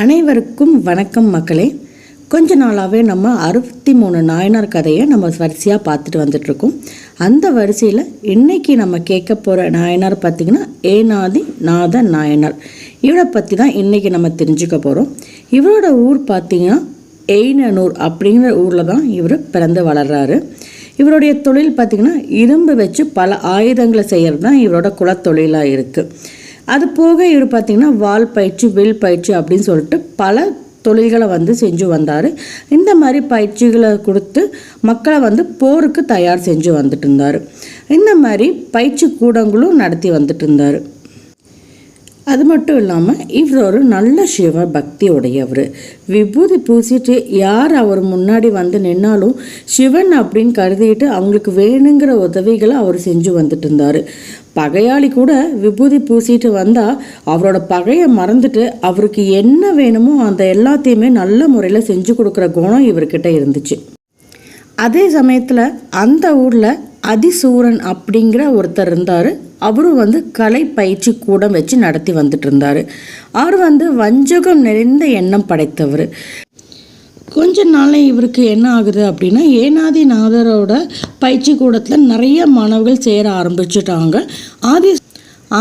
அனைவருக்கும் வணக்கம் மக்களே. கொஞ்ச நாளாகவே நம்ம அறுபத்தி மூணு நாயனார் கதையை நம்ம வரிசையாக பார்த்துட்டு வந்துட்ருக்கோம் அந்த வரிசையில் இன்றைக்கி நம்ம கேட்க போகிற நாயனார் பார்த்திங்கன்னா ஏனாதி நாத நாயனார். இவரை பற்றி தான் இன்றைக்கி நம்ம தெரிஞ்சுக்க போகிறோம் இவரோட ஊர் பார்த்திங்கன்னா எய்னனூர் அப்படிங்கிற ஊரில் தான் இவர் பிறந்து வளர்கிறாரு இவருடைய தொழில் பார்த்திங்கன்னா இரும்பு வச்சு பல ஆயுதங்களை செய்கிறது தான் இவரோட குலத்தொழிலாக இருக்குது அது போக இவர் பார்த்திங்கன்னா வால் பயிற்சி வில் பயிற்சி அப்படின்னு சொல்லிட்டு பல தொழில்களை வந்து செஞ்சு வந்தார். இந்த மாதிரி பயிற்சிகளை கொடுத்து மக்களை வந்து போருக்கு தயார் செஞ்சு வந்துட்டு இருந்தார். இந்த மாதிரி பயிற்சி கூடங்களும் நடத்தி வந்துட்டு இருந்தார். அது மட்டும் இல்லாமல் இவர் ஒரு நல்ல சிவ பக்தி உடையவர் விபூதி பூசிட்டு யார் அவர் முன்னாடி வந்து நின்னாலும் சிவன் அப்படின்னு கருதிட்டு அவங்களுக்கு வேணுங்கிற உதவிகளை அவர் செஞ்சு வந்துட்டு இருந்தார். பகையாளி கூட விபூதி பூசிட்டு வந்தால் அவரோட பகையை மறந்துட்டு அவருக்கு என்ன வேணுமோ அந்த எல்லாத்தையுமே நல்ல முறையில் செஞ்சு கொடுக்குற குணம் இவர்கிட்ட இருந்துச்சு. அதே சமயத்தில் அந்த ஊரில் அதிசூரன் அப்படிங்கிற ஒருத்தர் இருந்தார். அவரும் வந்து கலை பயிற்சி கூடம் வச்சு நடத்தி வந்துட்டு இருந்தார் அவர் வந்து வஞ்சகம் நிறைந்த எண்ணம் படைத்தவர். கொஞ்ச நாளில் இவருக்கு என்ன ஆகுது அப்படின்னா ஏனாதிநாதரோட பயிற்சி கூடத்தில் நிறைய மாணவர்கள் சேர ஆரம்பிச்சிட்டாங்க. ஆதி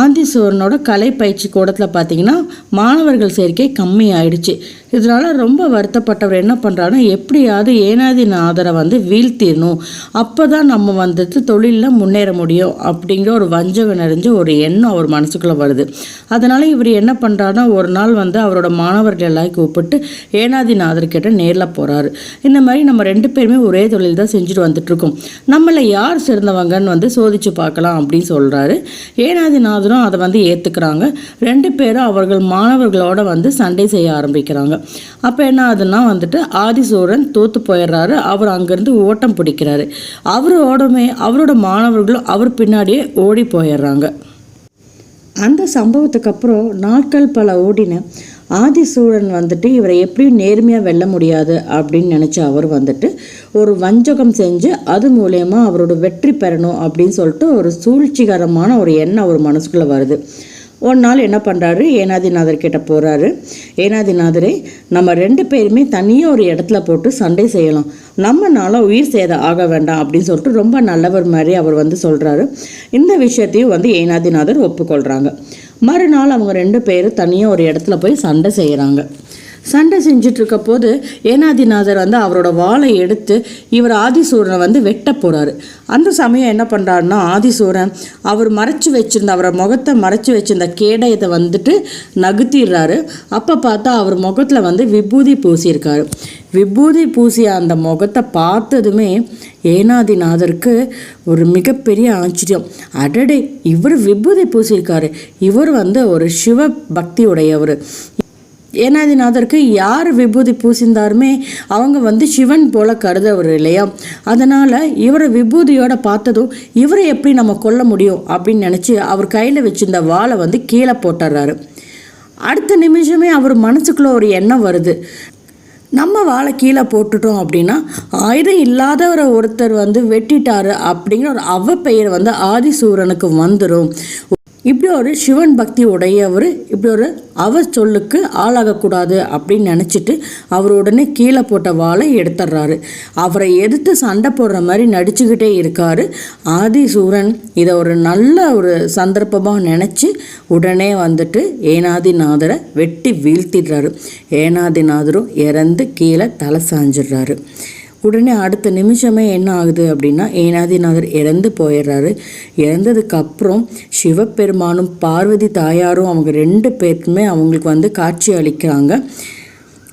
ஆதிசூரனோட கலை பயிற்சி கூடத்தில் பார்த்தீங்கன்னா மாணவர்கள் சேர்க்கை கம்மி ஆயிடுச்சு இதனால் ரொம்ப வருத்தப்பட்டவர் என்ன பண்ணுறாருன்னா எப்படியாவது ஏனாதிநாதரை வந்து வீழ்த்திடணும். அப்போ தான் நம்ம வந்துட்டு தொழிலில் முன்னேற முடியும் அப்படிங்கிற ஒரு வஞ்சகம் நிறைஞ்ச ஒரு எண்ணம் அவர் மனசுக்குள்ளே வருது. அதனால் இவர் என்ன பண்ணுறாருன்னா ஒரு நாள் வந்து அவரோட மாணவர்கள் எல்லாம் கூப்பிட்டு ஏனாதிநாதர் கிட்ட நேரில் போகிறாரு இந்த மாதிரி நம்ம ரெண்டு பேருமே ஒரே தொழில் தான் செஞ்சுட்டு வந்துட்டுருக்கோம். நம்மளை யார் சிறந்தவங்கன்னு வந்து சோதிச்சு பார்க்கலாம் அப்படின்னு சொல்கிறாரு ஏனாதிநாதரும் அதை வந்து ஏற்றுக்கிறாங்க ரெண்டு பேரும் அவர்கள் மாணவர்களோட வந்து சண்டை செய்ய ஆரம்பிக்கிறாங்க. அப்போ என்ன ஆகுதுன்னா வந்துட்டு ஆதிசூரன் தோத்து போயிடுறாரு. அவர் அங்கேருந்து ஓட்டம் பிடிக்கிறாரு. அவர் ஓடமே அவரோட மாணவர்களும் அவர் பின்னாடியே ஓடி போயிடுறாங்க. அந்த சம்பவத்துக்கு அப்புறம் நாட்கள் பல ஓடின ஆதிசூழன் வந்துட்டு இவரை எப்படியும் நேர்மையாக வெல்ல முடியாது அப்படின்னு நினச்ச அவர் வந்துட்டு ஒரு வஞ்சகம் செஞ்சு அது மூலயமா அவரோட வெற்றி பெறணும் அப்படின்னு சொல்லிட்டு ஒரு சூழ்ச்சிகரமான ஒரு எண்ணம் அவர் மனசுக்குள்ளே வருது. ஒரு நாள் என்ன பண்ணுறாரு ஏனாதிநாதர் கிட்ட போகிறாரு ஏனாதிநாதரே நம்ம ரெண்டு பேருமே தனியாக ஒரு இடத்துல போட்டு சண்டை செய்யலாம். நம்மனால உயிர் சேதம் ஆக வேண்டாம் அப்படின்னு சொல்லிட்டு ரொம்ப நல்லவர் மாதிரி அவர் வந்து சொல்கிறாரு இந்த விஷயத்தையும் வந்து ஏனாதிநாதர் ஒப்புக்கொள்கிறாங்க மறுநாள் அவங்க ரெண்டு பேரும் தனியாக ஒரு இடத்துல போய் சண்டை செய்கிறாங்க சண்டை செஞ்சிட்ருக்க போது ஏனாதிநாதர் வந்து அவரோட வாளை எடுத்து இவர் ஆதிசூரனை வந்து வெட்ட போகிறாரு அந்த சமயம் என்ன பண்ணுறாருன்னா ஆதிசூரன் அவர் மறைச்சு வச்சிருந்த அவரை முகத்தை மறைச்சு வச்சிருந்த கேடயத்தை வந்துட்டு நகுத்திடுறாரு. அப்போ பார்த்தா அவர் முகத்தில் வந்து விபூதி பூசியிருக்காரு. விபூதி பூசிய அந்த முகத்தை பார்த்ததுமே ஏனாதிநாதருக்கு ஒரு மிகப்பெரிய ஆச்சரியம். அடடே இவர் விபூதி பூசியிருக்காரு. இவர் வந்து ஒரு சிவ பக்தி உடையவர் ஏனாதிநாதருக்கு யார் விபூதி பூசிந்தாருமே அவங்க வந்து சிவன் போல கருதவர் இல்லையா? அதனால் இவரை விபூதியோட பார்த்ததும் இவரை எப்படி நம்ம கொல்ல முடியும் அப்படின்னு நினச்சி அவர் கையில் வச்சிருந்த வாழை வந்து கீழே போட்டுறாரு. அடுத்த நிமிஷமே அவர் மனசுக்குள்ள ஒரு எண்ணம் வருது. நம்ம வாழை கீழே போட்டுட்டோம் அப்படின்னா ஆயுதம் இல்லாதவரை ஒருத்தர் வந்து வெட்டிட்டாரு அப்படிங்கிற ஒரு அவ பெயர் வந்து ஆதிசூரனுக்கு வந்துடும் இப்படி ஒரு சிவன் பக்தி உடையவர் இப்படி ஒரு அவர் சொல்லுக்கு ஆளாகக்கூடாது அப்படின்னு நினச்சிட்டு அவர் உடனே கீழே போட்ட வாளை எடுத்துடுறாரு. அவரை எதிர்த்து சண்டை போடுற மாதிரி நடிச்சுக்கிட்டே இருக்கார். ஆதிசூரன் இதை ஒரு நல்ல ஒரு சந்தர்ப்பமாக நினச்சி உடனே வந்துட்டு ஏனாதிநாதரை வெட்டி வீழ்த்திடுறாரு. ஏனாதிநாதரும் இறந்து கீழே தலை சாஞ்சிடுறாரு. உடனே அடுத்த நிமிஷமே என்ன ஆகுது அப்படின்னா ஏனாதிநாதர் இறந்து போயிடுறாரு. இறந்ததுக்கப்புறம் சிவபெருமானும் பார்வதி தாயாரும் அவங்க ரெண்டு பேருக்குமே அவங்களுக்கு வந்து காட்சி அளிக்கிறாங்க.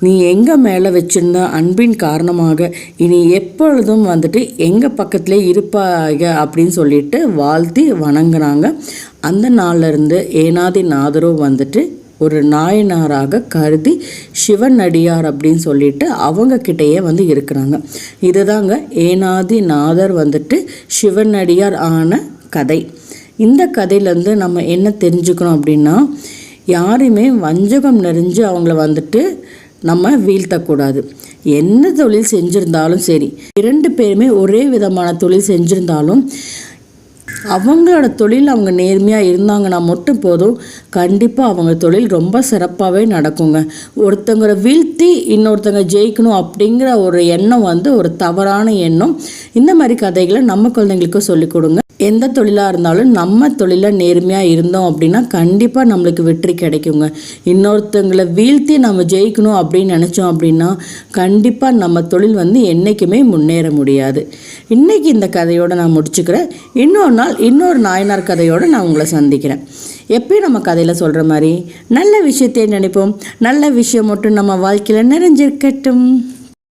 நீ எங்கள் மேலே வச்சிருந்த அன்பின் காரணமாக இனி எப்பொழுதும் வந்துட்டு எங்கள் பக்கத்திலே இருப்பாங்க அப்படின்னு சொல்லிட்டு வாழ்த்தி வணங்குறாங்க. அந்த நாளிலிருந்து ஏனாதிநாதரும் வந்துட்டு ஒரு நாயனாராக கருதி சிவன் அடியார் அப்படின்னு சொல்லிட்டு அவங்க கிட்டேயே வந்து இருக்கிறாங்க. இதுதாங்க ஏனாதி நாதர் வந்துட்டு சிவன் அடியார் ஆன கதை. இந்த கதையிலேருந்து நம்ம என்ன தெரிஞ்சுக்கணும் அப்படின்னா யாரையுமே வஞ்சகம் நிறைஞ்சு அவங்கள வந்துட்டு நம்ம வீழ்த்தக்கூடாது. என்ன தொழில் செஞ்சுருந்தாலும் சரி இரண்டு பேருமே ஒரே விதமான தொழில் செஞ்சுருந்தாலும் அவங்களோட தொழில் அவங்க நேர்மையாக இருந்தாங்கன்னா மட்டும் போதும். கண்டிப்பாக அவங்க தொழில் ரொம்ப சிறப்பாகவே நடக்குங்க. ஒருத்தங்களை வீழ்த்தி இன்னொருத்தங்க ஜெயிக்கணும் அப்படிங்கிற ஒரு எண்ணம் வந்து ஒரு தவறான எண்ணம். இந்த மாதிரி கதைகளை நம்ம குழந்தைங்களுக்கும் சொல்லிக் கொடுங்க. எந்த தொழிலாக இருந்தாலும் நம்ம தொழிலில் நேர்மையாக இருந்தோம் அப்படின்னா கண்டிப்பாக நம்மளுக்கு வெற்றி கிடைக்குங்க. இன்னொருத்தங்களை வீழ்த்தி நம்ம ஜெயிக்கணும் அப்படின்னு நினச்சோம் அப்படின்னா கண்டிப்பாக நம்ம தொழில் வந்து என்றைக்குமே முன்னேற முடியாது. இன்றைக்கி இந்த கதையோடு நான் முடிச்சுக்கிறேன். இன்னொரு நாள் இன்னொரு நாயனார் கதையோடு நான் உங்களை சந்திக்கிறேன். எப்பயும் நம்ம கதையில் சொல்கிற மாதிரி நல்ல விஷயத்தை நினைப்போம். நல்ல விஷயம் மட்டும் நம்ம வாழ்க்கையில் நிறைஞ்சிருக்கட்டும்.